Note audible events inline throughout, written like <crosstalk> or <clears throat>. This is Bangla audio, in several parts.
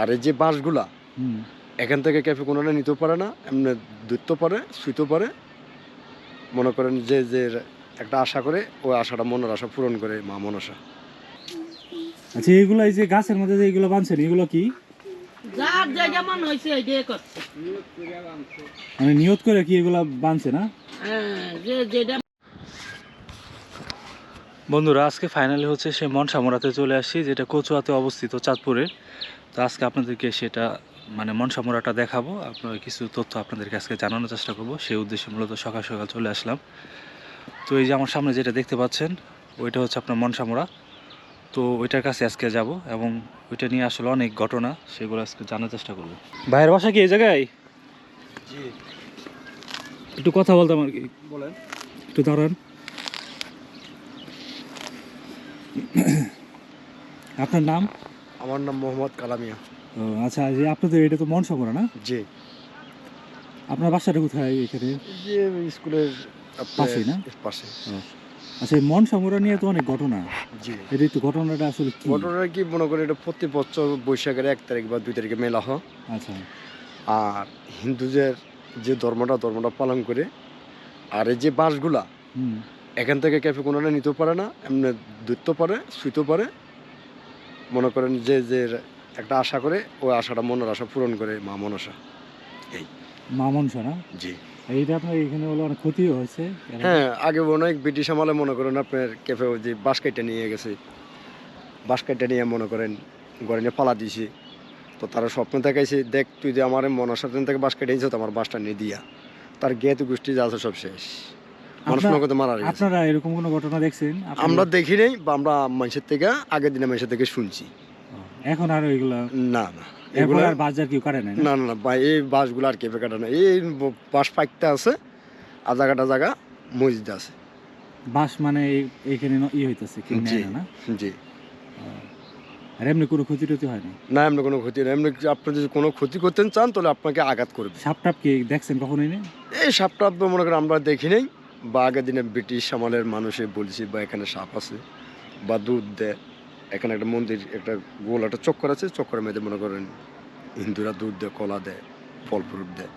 আর এই যে বাঁশগুলা এখান থেকে ক্যাফে কোনোটা নিতেও পারে না এমনি ধরতে পারে শুইতেও পারে। মনে করেন যে যে একটা আশা করে ওই আশাটা মনের আশা পূরণ করে মা মনসা। আচ্ছা এইগুলো এই যে গাছের মধ্যে যে এইগুলো বানছেন এগুলো কি? যার মন হয়েছে এটাই করছে। মানে নিয়ত করে কি এগুলো বানছে না? হ্যাঁ যে যেটা বন্ধুরা আজকে ফাইনালি হচ্ছে সে মনসামুরাতে চলে আসছি যেটা কচুয়াতে অবস্থিত চাঁদপুরে। তো আজকে আপনাদেরকে সেটা মানে মনসামুরাটা দেখাবো। আপনার কিছু তথ্য আপনাদেরকে আজকে জানানোর চেষ্টা করব। সেই উদ্দেশ্যে মূলত সকাল সকাল চলে আসলাম। তো এই যে আমার সামনে যেটা দেখতে পাচ্ছেন ওইটা হচ্ছে আপনার মনসামুরা। তো ওইটার কাছে আজকে যাব এবং ওইটা নিয়ে আসলে অনেক ঘটনা সেগুলো আজকে জানার চেষ্টা করব। ভাইয়ের বাসা কি এই জায়গায়? জি। একটু কথা বলতাম আর কি। বলেন। একটু দাঁড়ান। <clears throat> আপনার নাম? আমার নাম মোহাম্মদ কালামিয়া। ও, আচ্ছা যে আপনাদের এটা তো মনসামুরা না? জি। আপনার বাসাটা কোথায় এখানে? যে স্কুলের পাশেই না? পাশে। আচ্ছা এই মনসামুরা নিয়ে তো অনেক ঘটনা। জি। এটা একটু ঘটনাটা আসলে কি? ঘটনাটা কি মনে করেন এটা প্রতি বছর বৈশাখের এক তারিখ বা দুই তারিখে মেলা হয়। আচ্ছা। আর হিন্দুদের যে ধর্মটা ধর্মটা পালন করে আর এই যে বাঁশগুলা হুম। এখান থেকে ক্যাফে কোনোটা নিতেও পারে না এমনি ধরতে পারে শুইতেও পারে। মনে করেন যে যে একটা আশা করে ওই আশাটা মনের আশা পূরণ করে মা মনসা। এই। মা মনসা না? জি। এইটা আপনার এখানে হলো অনেক ক্ষতিও হয়েছে? হ্যাঁ আগে অনেক ব্রিটিশ আমলে মনে করেন আপনার ক্যাফে যে নিয়ে গেছে। নিয়ে মনে করেন ঘরে নিয়ে পালা দিয়েছে তো তারা স্বপ্ন দেখাইছে দেখ তুই যে আমার মনসার থেকে বাঁশ কেটে নিয়েছ তো আমার বাঁশটা নিয়ে দিয়া। তার গেত গোষ্ঠী যা আছে সব শেষ। মানুষ মনে মারা গেছে। আপনারা এরকম কোনো ঘটনা দেখছেন? আমরা দেখি নাই বা আমরা মানুষের থেকে আগের দিনে মানুষের থেকে শুনছি। এখন আর এগুলা না না। এগুলা আর বাজার না? না না না এই বাসগুলো আর কেঁপে কাটা না এই ব- বাঁশ পাইতে আছে জায়গা মসজিদ আছে। বাস মানে এই- এইখানে ন- ই হইতেছে কেউ জি। নেয় না না? জি। আর এমনি কোনো ক্ষতি টতি হয় না না এমনি কোনো ক্ষতি নেই। এমনি আপনি যদি কোনো ক্ষতি করতে চান তাহলে আপনাকে আঘাত করবে। সাপ টাপ কি দেখছেন কখনোই না এই তো মনে করেন আমরা দেখি নেই। বা আগের দিনে ব্রিটিশ আমলের মানুষে বলছি বা এখানে সাপ আছে বা দুধ দেয়। এখানে একটা মন্দির একটা গোল একটা চক্কর আছে চক্করের মধ্যে মনে করেন হিন্দুরা দুধ দেয় কলা দেয় ফল ফ্রুট দেয়।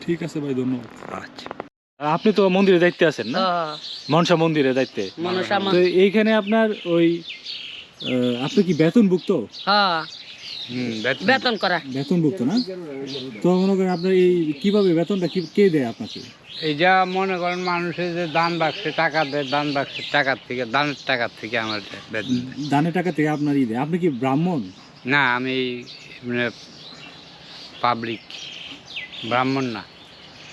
ঠিক আছে ভাই ধন্যবাদ। আচ্ছা। আপনি তো মন্দিরে দায়িত্বে আছেন না? হ্যাঁ, মনসা মন্দিরের দায়িত্বে? তো এইখানে আপনার ওই আহ, আপনি কি বেতনভুক্ত? হ্যাঁ। বেতন। করা। বেতনভুক্ত না? তো মনে করেন আপনার এই কীভাবে বেতনটা কে দেয় আপনাকে? এই যা মনে করেন মানুষের যে দান বাক্সে টাকা দেয় দান বাক্সের টাকার থেকে দানের টাকার থেকে আমার। দানের টাকা থেকে আপনার ই দেয়। আপনি কি ব্রাহ্মণ? না আমি মানে পাবলিক ব্রাহ্মণ না।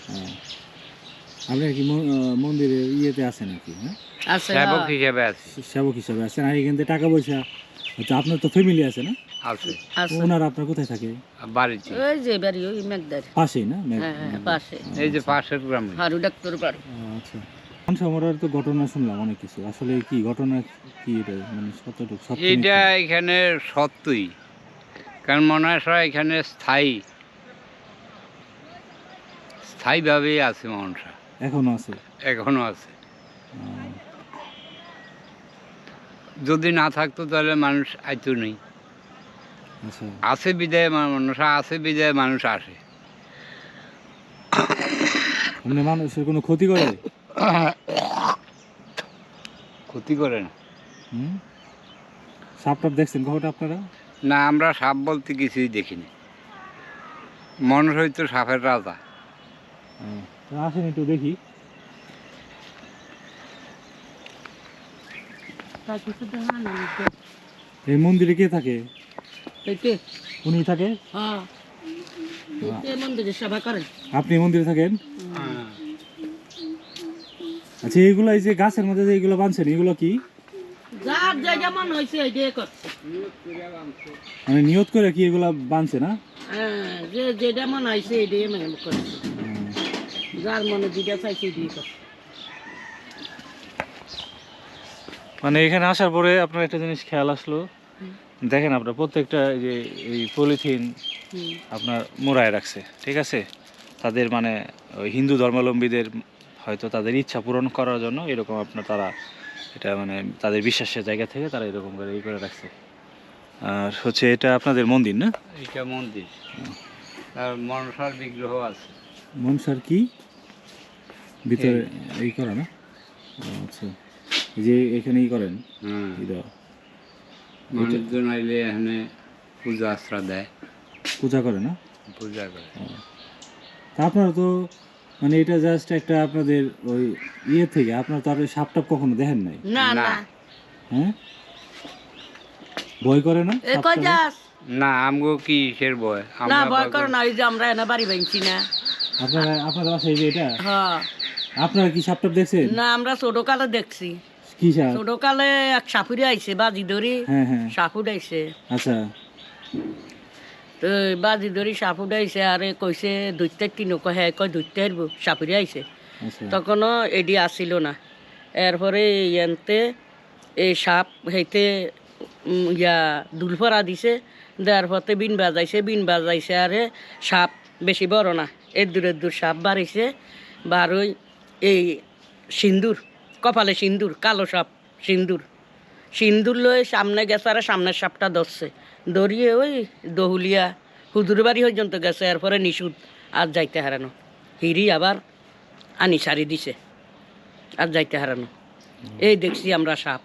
হ্যাঁ। আপনি কি মন্দিরের ইয়েতে আছেন নাকি হ্যাঁ? সেবক হ্যাঁ, হিসেবে আছি। সেবক হিসাবে আছেন। আর এখান থেকে টাকা পয়সা আচ্ছা আপনার তো ফ্যামিলি আছে না? আছে আছে ওনার আপনার কোথায় থাকে? বাড়িতে। ওই যে বাড়ি ওই মেঘদার। পাশেই না? হ্যাঁ হ্যাঁ পাশে। এই যে পাশের গ্রামে। হারু ডাক্তার বাড়ি। আচ্ছা। তো ঘটনা শুনলাম অনেক কিছু। আসলে কি ঘটনা কি এটা? মানে সত্য এখানে সত্যই। কারণ মনে হয় এখানে স্থায়ী। স্থায়ীভাবেই আছে মনসা এখনও আছে? এখনও আছে। যদি না থাকতো তাহলে মানুষ আইতো নেই। আছে বিদায় মানুষ আছে বিদায় মানুষ আসে। মানে মানুষের কোনো ক্ষতি করে? ক্ষতি করে না। হুম? সাপ টাপ দেখছেন কখনো আপনারা? না আমরা সাপ বলতে কিছুই দেখিনি। মানুষ হয়তো সাপের রাজা। তো আসেন একটু দেখি। এই মন্দিরে কে থাকে? এইতে উনি থাকে হ্যাঁ। এইতে মন্দিরে সেবা করেন। আপনি মন্দিরে থাকেন? আচ্ছা এইগুলো এই যে গাছের মধ্যে যে বানছেন এগুলো কি? যার মন করছে মানে নিয়ত করে কি এগুলো বানছে না? হ্যাঁ যে যেটা মন হয়েছে এটাই মানে করছে যার মনে যেটা চাইছে এটাই করছে মানে এখানে আসার পরে আপনার একটা জিনিস খেয়াল আসলো। দেখেন আপনার প্রত্যেকটা এই যে এই পলিথিন আপনার মোড়ায় রাখছে ঠিক আছে? তাদের মানে ওই হিন্দু ধর্মাবলম্বীদের হয়তো তাদের ইচ্ছা পূরণ করার জন্য এরকম আপনার তারা এটা মানে তাদের বিশ্বাসের জায়গা থেকে তারা এরকম করে ই করে রাখছে। আর হচ্ছে এটা আপনাদের মন্দির না? এটা মন্দির। আর মনসার বিগ্রহ আছে। মনসার কি? ভিতরে এই। করে না? আচ্ছা। যে এখানেই করেন? দেওয়া। মানুষজন আইলে এখানে পূজা আশ্রা দেয়। পূজা করে না? পূজা করে। তা আপনারা তো মানে এটা জাস্ট একটা আপনাদের ওই ইয়ে থেকে আপনারা তো আর সাপটাপ কখনো দেখেন নাই? না না। না। হ্যাঁ? ভয় করে না? না আমগো কি কিসের বয় না ভয় ভয় করো না এই যে আমরা এনে বাড়ি ভাঙছি না। আপনারা আপনাদের বাসায় এই যে এটা? হ্যাঁ। আপনারা কি সাপটাপ দেখছেন? না আমরা ছোট কালে দেখছি। কি সাপ ছোট কালে এক সাপুরে আইছে বাজি ধরি হ্যাঁ হ্যাঁ। সাপুর আইছে। আচ্ছা। তো বাজি ধরি সাপুর আইছে আরে কইছে দুইতে তিন কয় কয় দুইতে হারবো সাপুরে আইছে। আচ্ছা। তখনও এডি আসিল না। এরপরে এনতে এই সাপ হইতে ইয়া দুলফরা দিছে। দেওয়ার পথে বিন বাজাইছে বিন বাজাইছে আরে সাপ বেশি বড় না। এর দূরের দূর সাপ বাড়িছে বারোই এই সিন্দুর। কপালে সিন্দুর কালো সাপ সিন্দুর। সিন্দুর লয়ে সামনে গেছে আর সামনের সাপটা ধরছে। দড়িয়ে ওই দহুলিয়া হুদুর বাড়ি পর্যন্ত গেছে এরপরে নিশুদ আর যাইতে হারানো। হিরি আবার আনি সারি দিছে আর যাইতে হারানো। এই দেখছি আমরা সাপ।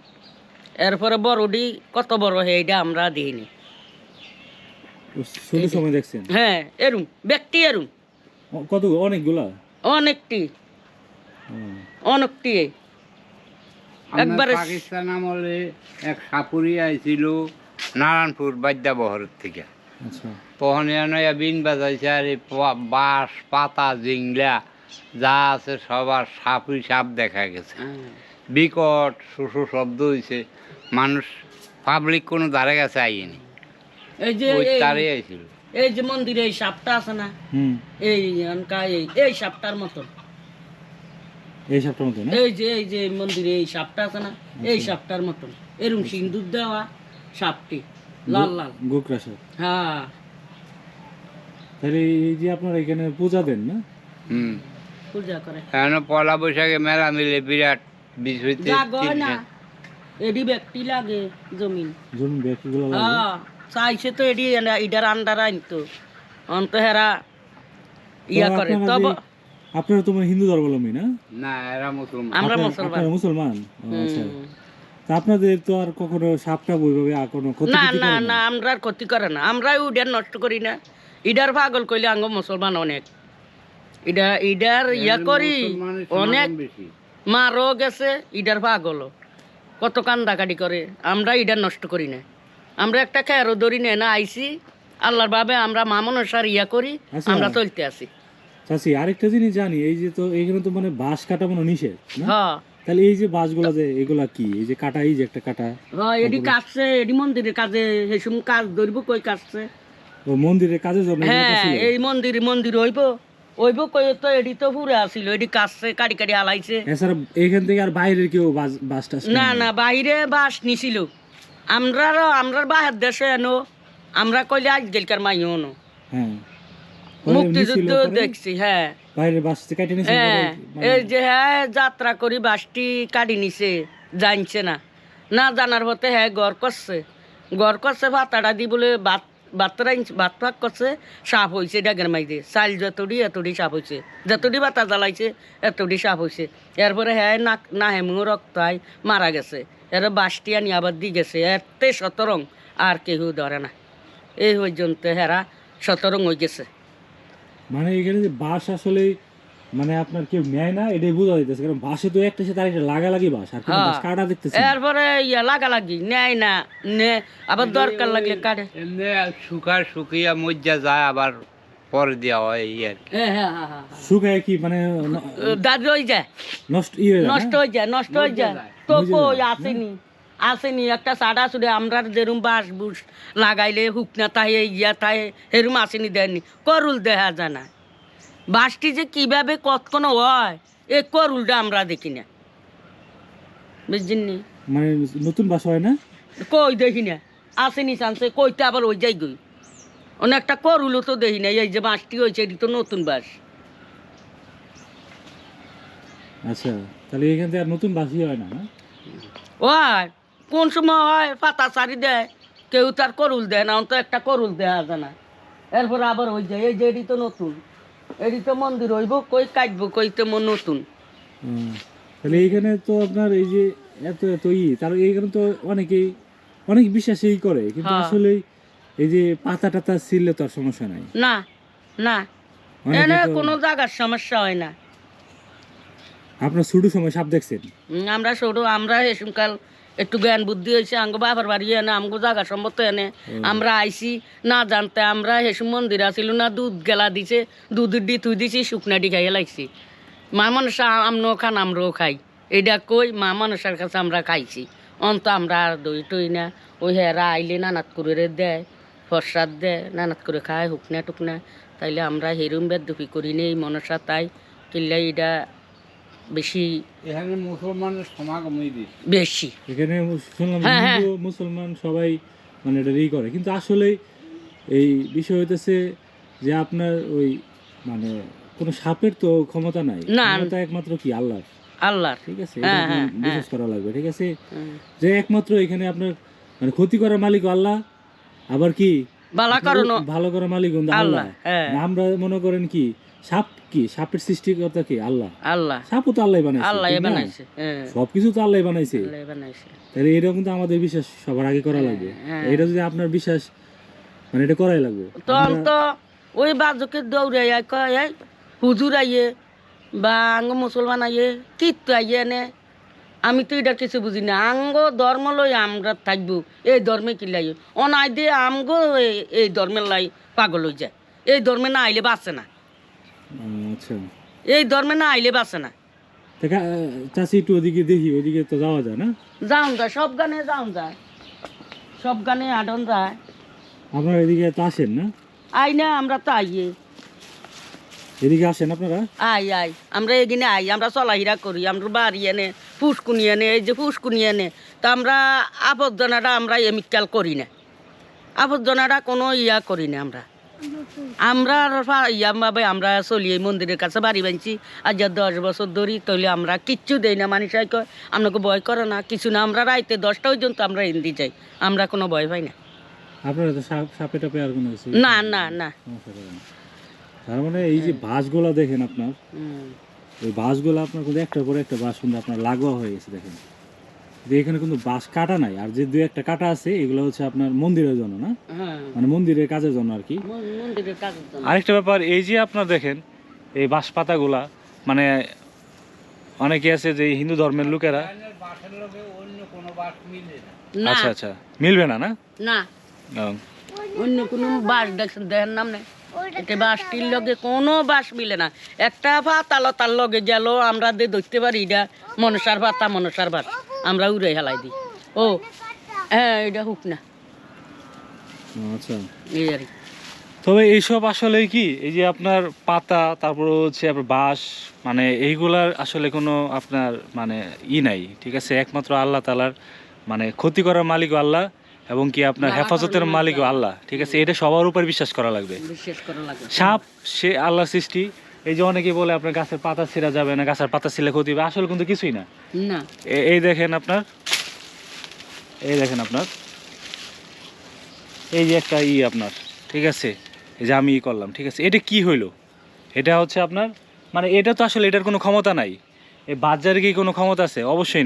এরপরে বড়ডি কত বড় এইটা আমরা দিইনি ছোট সময় দেখছেন? হ্যাঁ এরুম ব্যক্তি এরুম। কত অনেকগুলা? অনেকটি। অনেকটি। একবারে- পাকিস্তান আমলে এক সাপুরি আইছিল নারায়ণপুর বাদ্যাবহরের থেকে। আচ্ছা। পহনিয়া নয়া বিন বাজাইছে আর এই বাঁশ পাতা জিংলা যা আছে সবার সাপুই সাপ দেখা গেছে। বিকট শুশু শব্দ হয়েছে মানুষ পাবলিক কোনো ধারে কাছে আইনি এই যে তারে আইছিল। এই যে মন্দিরে এই সাপটা আছে না এই এই সাপটার মতন এই সাপটার মতো এই যে এই যে মন্দিরে এই সাপটা আছে না এই সাপটার মতন। এরম সিন্দুর দেওয়া সাপটি লাল লাল। গোকরা সাপ। হ্যাঁ। তাহলে এই যে আপনারা এখানে পূজা দেন না? হুম। পূজা করে। এখন পয়লা বৈশাখে মেলা মিলে বিরাট গয় না এডি ব্যক্তি লাগে জমিন। জমি ব্যক্তিগুলো লাগে? হ্যাঁ চাইছে তো এডি ইডার আন্ডার আনতো অন্ত হেরা ইয়া করে। তবে আপনারা তো মানে হিন্দু ধর্মাবলম্বী না? না এরা মুসলমান। আমরা মুসলমান। আপনারা মুসলমান? আচ্ছা। তা আপনাদের তো আর কখনো সাপটা বইভাবে আর কোনো ক্ষতি না না করে না? আমরা আর ক্ষতি করে না। আমরা ইডার নষ্ট করি না। ইডার পাগল কইলে আঙ্গ মুসলমান অনেক। ইডা ইডার ইয়া করি অনেক মারও গেছে ইডার পাগল কত কান্দাকাটি করে। আমরা ইডার নষ্ট করি না। আমরা একটা খেয়ারও ধরি না না আইছি। আল্লাহর বাবে আমরা মামনসার ইয়া করি। আমরা চলতে আছি। চাচি আরেকটা জিনিস জানি এই যে তো এখানে তো মানে বাঁশ কাটা মনে নিষেধ হ্যাঁ। তাহলে এই যে বাঁশগুলা যে এগুলা কি? এই যে কাটা এই যে একটা কাটা হ্যাঁ এডি কাটছে এডি মন্দিরের কাজে হেসুম কাজ ধরবো কই কাটছে? ও মন্দিরের কাজের জন্য হ্যাঁ এই মন্দির মন্দির হইব হইব কই তো এডি তো পুরে আসিল এডি কাটছে কাটি কাটি হালাইছে। এছাড়া এইখান থেকে আর বাইরের কেউ বাস বাস টাস না না বাইরে বাস নিছিল। আমরা আমরা বাহির দেশে এনো আমরা কইলে আজ গেলকার মাইও নো হ্যাঁ। মুক্তিযুদ্ধ দেখছি হ্যাঁ। হ্যাঁ এই যে হ্যাঁ যাত্রা করি বাসটি কাটি নিছে জানছে না। না জানার হতে হ্যাঁ গড় করছে। গড় করছে ভাতাটা দি বলে ভাত ভাতরা ভাত ফাঁক করছে সাপ হয়েছে ডাগের মাইতে চাল যতটি এতটি সাপ হয়েছে যতটি বাতা জ্বালাইছে এতটি সাপ হয়েছে এরপরে হ্যাঁ না না হেমু রক্ত আই মারা গেছে। এর বাসটি আনি আবার দি গেছে। এতে সতরং আর কেউ ধরে না। এই পর্যন্ত হেরা সতরং হয়ে গেছে। মানে এখানে যে বাস আসলে মানে আপনার কেউ নেয় না এটাই বোঝা যাইতেছে। কারণ বাসে তো একটা সাথে আরেকটা লাগালাগি বাস আর কোনো হ্যাঁ। বাস কাটা দেখতেছি। এরপরে ইয়া লাগালাগি নেয় না নে আবার দরকার লাগলে কাটে। এমনি শুকা শুকিয়া মজ্জা যায় আবার পরে দেওয়া হয় কি। শুকায় কি মানে ন- দাদি হয়ে যায়। নষ্ট ইয়ে হয়ে যায় নষ্ট হয়ে? যায় নষ্ট হয়ে যায়। তো আসেনি। আসেনি একটা সাদা সুদে আমরা যেরম বাস বুস লাগাইলে হুকনা তাহে ইয়া তাহে হেরুম আসেনি দেয়নি। করুল দেখা যায় না। বাসটি যে কীভাবে কতক্ষণ হয় এ করুলটা আমরা দেখি না। বুঝছেন মানে নতুন বাস হয় না? কই দেখি না। আসেনি চান্সে কইতে আবার ওই যাই গই। অনেকটা করুলও তো দেখি না এই যে বাঁশটি হয়েছে এটি তো নতুন বাস। আচ্ছা তাহলে এখান থেকে আর নতুন বাসই হয় না ওই কোন সময় হয় পাতা সারি দেয় কেউ তার করুল দেয় না অন্ত একটা করুল দেয়া যায় না এরপর আবার হয়ে যায় এই যে এটি তো নতুন এটি তো মন্দির হইব কই কাটবো কই তো মো নতুন। তাহলে এইখানে তো আপনার এই যে এত এত ই তার এইখানে তো অনেকেই অনেক বিশ্বাসই করে কিন্তু হ্যাঁ। আসলে এই যে পাতা টাতা ছিললে তো সমস্যা নাই না না এনে কোনো জায়গার সমস্যা হয় না আপনার শুরু সময় সাপ দেখছেন আমরা ছোট আমরা এসকাল একটু জ্ঞান বুদ্ধি হয়েছে আঙ্গ বাবার বাড়ি এনে আমগো জায়গা সম্মত এনে আমরা আইসি না জানতে আমরা হেসু মন্দির আসিল না দুধ গেলা দিছে দুধ দি তুই দিছি শুকনা দি খাইয়ে লাগছি মা মানুষ আমনও খান আমরাও খাই। এইটা কই মা মানুষের কাছে আমরা খাইছি। অন্ত আমরা আর দই টই না। ওই হেরা আইলে নানাত করে দেয় প্রসাদ দেয় নানাত করে খায় হুকনা টুকনা। তাইলে আমরা হেরুম বেদ দুপি করি নেই মনসা তাই। কিনলে এটা বেশি এখানে মুসলমানের সমাগমই বেশি। এখানে শুনলাম হ্যাঁ, হ্যাঁ। হিন্দু মুসলমান সবাই মানে এটা ই করে। কিন্তু আসলে এই বিষয় হইতেছে যে আপনার ওই মানে কোনো সাপের তো ক্ষমতা নাই। ক্ষমতা একমাত্র কি? আল্লাহ আল্লাহর। ঠিক আছে? হ্যাঁ, বিশ্বাস করা লাগবে ঠিক আছে? যে একমাত্র এখানে আপনার মানে ক্ষতি করার মালিক আল্লাহ। আবার কি? ভালো মালিক আল্লাহ। হ্যাঁ। আমরা মনে করেন কি সাপ কি? সাপের সৃষ্টিকর্তা কি? আল্লাহ। আল্লাহ। সাপও তো আল্লাহ বানাইছে আল্লাহ বানাইছে হ্যাঁ। সবকিছু তো আল্লাহ বানাইছে। তাহলে এটা কিন্তু আমাদের বিশ্বাস সবার আগে করা লাগবে। হ্যাঁ। এটা যদি আপনার বিশ্বাস মানে এটা করাই লাগবে। তখন তো ওই বাজকে দৌড়ে আয় কয় হুজুর আইয়ে বা আঙ্গ মুসলমান আইয়ে কীর্ত আইয়ে এনে আমি তো এটা কিছু বুঝি না আঙ্গ ধর্ম লই আমরা থাকব এই ধর্মে কি লাই? অনাই দিয়ে আমগো এই- ধর্মের লাই পাগল হয়ে যায়। এই ধর্মে না আইলে বাঁচে না। আচ্ছা। এই ধর্মে না আইলে বাঁচে না। চাচি একটু ওদিকে দেখি ওদিকে তো যাওয়া যায় না? যাওন যায় সব গানে যাওন যায়। সব গানে আডন যায়। আপনারা এদিকে তো আসেন না? আই না আমরা তো আইয়ে। এদিকে আসেন আপনারা? আই আই আমরা এগিনে আই আমরা চলাহিরা করি আমরা বাড়ি এনে ফুসকুনি এনে এই যে ফুসকুনি এনে তা আমরা আবর্জনাটা আমরা এমিকাল করি না। আবর্জনাটা কোনো ইয়া করি না আমরা। আমরা আর ইয়া ভাবে আমরা চলি এই মন্দিরের কাছে বাড়ি বানছি। আজ যা দশ বছর ধরি তাহলে আমরা কিচ্ছু দেই না মানুষ কয় আপনাকে ভয় করে না কিছু না আমরা রাইতে দশটা পর্যন্ত আমরা হিন্দি যাই আমরা কোনো ভয় পাই না। আপনারা তো সাপে টাপে আর কোনো না না না। তার মানে এই যে বাঁশগুলা দেখেন আপনার। ওই বাঁশগুলো আপনার কিন্তু একটার পরে একটা বাঁশ কিন্তু আপনার লাগোয়া হয়ে গেছে দেখেন। যে এখানে কিন্তু বাঁশ কাটা নাই আর যে দুই একটা কাটা আছে এগুলো হচ্ছে আপনার মন্দিরের জন্য না? হ্যাঁ। মানে মন্দিরের কাজের জন্য আর কি। মন- মন্দিরের কাজের জন্য। আরেকটা ব্যাপার এই যে আপনার দেখেন এই বাঁশ পাতাগুলা মানে অনেকে আছে যে হিন্দু ধর্মের লোকেরা আচ্ছা আচ্ছা। মিলবে না না? না। অন্য কোনো বাস দেখেন নাম নেই। এটা বাসটির লগে কোনো বাস মিলে না। একটা পাতা লতার লগে গেল আমরা দিয়ে ধরতে পারি এটা। মনসার পাতা মনসার বাস আমরা উড়ে হেলাই দিই। ও হ্যাঁ এটা হুক না। আচ্ছা। এই আর কি। তবে এইসব আসলে কি এই যে আপনার পাতা তারপর হচ্ছে আপনার বাঁশ মানে এইগুলার আসলে কোনো আপনার মানে ই নাই ঠিক আছে? একমাত্র আল্লাহ তালার মানে ক্ষতি করার মালিকও আল্লাহ। এবং কি আপনার হেফাজতের মালিকও আল্লাহ। ঠিক আছে? এটা সবার উপর বিশ্বাস করা লাগবে। সাপ সে আল্লাহর সৃষ্টি এই যে অনেকে বলে আপনার গাছের পাতা ছিঁড়া যাবে না গাছের পাতা ছিলে ক্ষতি হবে আসলে কিন্তু কিছুই না। এই দেখেন আপনার এই দেখেন আপনার এই যে একটা ই আপনার ঠিক আছে? এই যে আমি ই করলাম ঠিক আছে? এটা কি হইল? এটা হচ্ছে আপনার মানে এটা তো আসলে এটার কোনো ক্ষমতা নাই। এই বাজারে কি কোনো ক্ষমতা আছে? অবশ্যই